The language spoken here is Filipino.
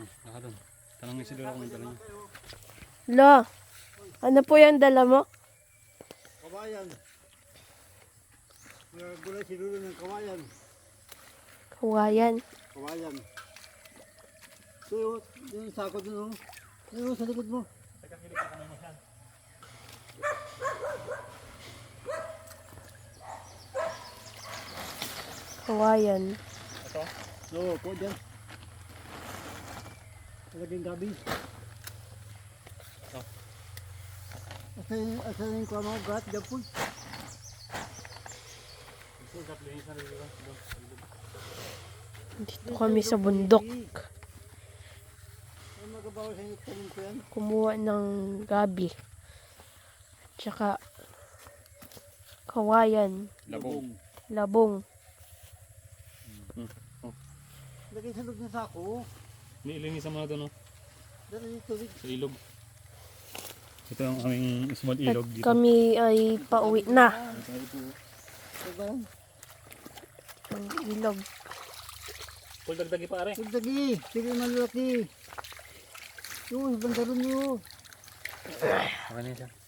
Baka doon. Tanongin si Lola kung may dala niya. Lo, ano po yung dala mo? Kawayan. Gulay si Lulu ng kawayan. Kawayan. Kawayan. So, yun, yung sako dun, oh. Yun, oh, sa likod mo. Kawayan. Oo, po dyan. Talaging gabi. Oh. Asa yung, asa yung kuha mo, gat, dyan po. Dito kami sa bundok. Kumuha ng gabi. Tsaka kawayan. Labong. Labong. Lagay sa loob ng sako. Niilinis mo na doon, no? Sa ilog. Ito ang aming small At ilog dito. kami ay pauwi na. Diba? Ang ilog. Full dagdagi pare. Tugdagi, pili malaki. Yung, bandaron nyo. Okay na yan siya.